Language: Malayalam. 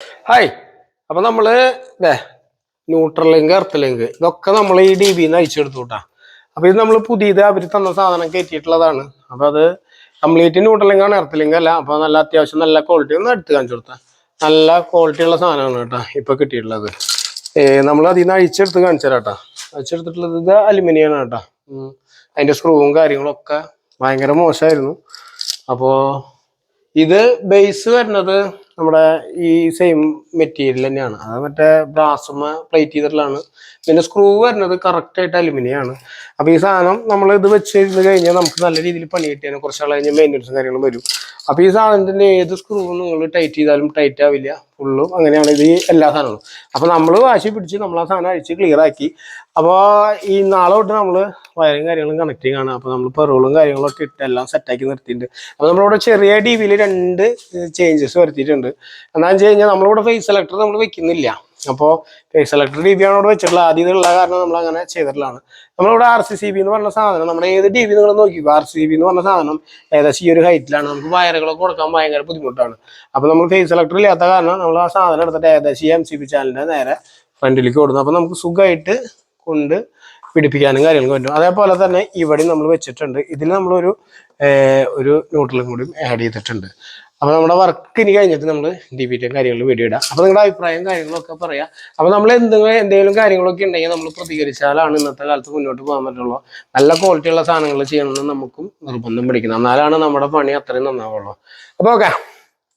ഹായ് അപ്പൊ നമ്മൾ ഇതേ ന്യൂട്രൽ ലിങ്ക് എർത്ത് ലിങ്ക് ഇതൊക്കെ നമ്മൾ ഈ ഡി ബിന്ന് അയച്ചെടുത്തു കേട്ടാ അപ്പൊ ഇത് നമ്മൾ പുതിയത് അവർ തന്ന സാധനം കയറ്റിയിട്ടുള്ളതാണ്. അപ്പൊ അത് കംപ്ലീറ്റ് ന്യൂട്രൽ ലിങ്ക് ആണ് എർത്ത് ലിങ്ക് അല്ല. അപ്പൊ നല്ല അത്യാവശ്യം നല്ല ക്വാളിറ്റി ഒന്ന് എടുത്ത് കാണിച്ചു കൊടുത്താ. നല്ല ക്വാളിറ്റി ഉള്ള സാധനമാണ് കേട്ടോ ഇപ്പൊ കിട്ടിയിട്ടുള്ളത്. നമ്മൾ അതിൽ നിന്ന് അഴിച്ചെടുത്ത് കാണിച്ചു അഴിച്ചെടുത്തിട്ടുള്ളത് ഇത് അലുമിനിയം ആണ് കേട്ടോ. അതിന്റെ സ്ക്രൂവും കാര്യങ്ങളൊക്കെ ഭയങ്കര മോശമായിരുന്നു അപ്പോ ഇത് ബേസ് വരുന്നത് നമ്മുടെ ഈ സെയിം മെറ്റീരിയൽ തന്നെയാണ്. അത് മറ്റേ ബ്രാസുമ പ്ലേറ്റ് ചെയ്തിട്ടുള്ളതാണ്. പിന്നെ സ്ക്രൂ വരുന്നത് കറക്റ്റ് ആയിട്ട് അലുമിനിയം ആണ്. അപ്പോൾ ഈ സാധനം നമ്മൾ ഇത് വെച്ച് ഇരുന്ന് കഴിഞ്ഞാൽ നമുക്ക് നല്ല രീതിയിൽ പണി കിട്ടിയാണ് കുറച്ച് നാൾ കഴിഞ്ഞാൽ മെയിന്റനൻസും കാര്യങ്ങളും വരും. അപ്പോൾ ഈ സാധനത്തിന്റെ ഏത് സ്ക്രൂ നിങ്ങൾ ടൈറ്റ് ചെയ്താലും ടൈറ്റ് ആവില്ല. ഫുള്ളും അങ്ങനെയാണ് ഇത് എല്ലാ സാധനങ്ങളും. അപ്പോൾ നമ്മൾ വാശി പിടിച്ച് നമ്മൾ ആ സാധനം അഴിച്ച് ക്ലിയർ ആക്കി. അപ്പോൾ ഈ നാളെ തൊട്ട് നമ്മൾ വയറും കാര്യങ്ങളും കണക്റ്റിംഗ് ആണ്. അപ്പോൾ നമ്മൾ പെറുകളും കാര്യങ്ങളൊക്കെ ഇട്ട് എല്ലാം സെറ്റാക്കി നിർത്തിയിട്ടുണ്ട്. അപ്പോൾ നമ്മളിവിടെ ചെറിയ ടി വിയിൽ രണ്ട് ചേഞ്ചസ് വരുത്തിയിട്ടുണ്ട്. എന്താണെന്ന് വെച്ച് കഴിഞ്ഞാൽ നമ്മളിവിടെ ഫേസ് സെലക്ടർ നമ്മൾ വെക്കുന്നില്ല. അപ്പോൾ ഫേസ് സെലക്ടർ ടി വി ആണ് ഇവിടെ വെച്ചിട്ടുള്ളത്. ആദ്യം ഉള്ള കാരണം നമ്മൾ അങ്ങനെ ചെയ്തിട്ടുള്ളതാണ്. നമ്മളിവിടെ ആർ സി സി ബി എന്ന് പറഞ്ഞ സാധനം നമ്മുടെ ഏത് ടി വി നിങ്ങൾ നോക്കിക്കോ? ആർ സി ബി എന്ന് പറഞ്ഞ സാധനം ഏകദേശം ഈ ഒരു ഹൈറ്റിലാണ് നമുക്ക് വയറുകളൊക്കെ കൊടുക്കാൻ ഭയങ്കര ബുദ്ധിമുട്ടാണ്. അപ്പോൾ നമ്മൾ ഫേസ് സെലക്ടർ ഇല്ലാത്ത കാരണം നമ്മൾ ആ സാധനം എടുത്തിട്ട് ഏകദേശം ഈ എം സി ബി ചാനലിന്റെ നേരെ ഫ്രണ്ടിലേക്ക് കൊടുക്കുന്നു അപ്പോൾ നമുക്ക് സുഖമായിട്ട് കൊണ്ട് പിടിപ്പിക്കാനും കാര്യങ്ങളും പറ്റും. അതേപോലെ തന്നെ ഇവിടെ നമ്മൾ വെച്ചിട്ടുണ്ട്. ഇതിൽ നമ്മളൊരു ഒരു ന്യൂട്രലും കൂടി ആഡ് ചെയ്തിട്ടുണ്ട്. അപ്പോൾ നമ്മുടെ വർക്ക് ഇനി കഴിഞ്ഞിട്ട് നമ്മൾ ഡിബിറ്റും കാര്യങ്ങളും വീഡിയോ ഇടാം. അപ്പോൾ നിങ്ങളുടെ അഭിപ്രായം കാര്യങ്ങളൊക്കെ പറയാം. അപ്പോൾ നമ്മൾ എന്തെങ്കിലും എന്തെങ്കിലും കാര്യങ്ങളൊക്കെ ഉണ്ടെങ്കിൽ നമ്മൾ പ്രതികരിച്ചാലാണ് ഇന്നത്തെ കാലത്ത് മുന്നോട്ട് പോകാൻ പറ്റുള്ളൂ. നല്ല ക്വാളിറ്റി ഉള്ള സാധനങ്ങൾ ചെയ്യണമെന്ന് നമുക്കും നിർബന്ധം പിടിക്കണം എന്നാലാണ് നമ്മുടെ പണി അത്രയും നന്നാവുള്ളൂ. അപ്പോൾ ഓക്കെ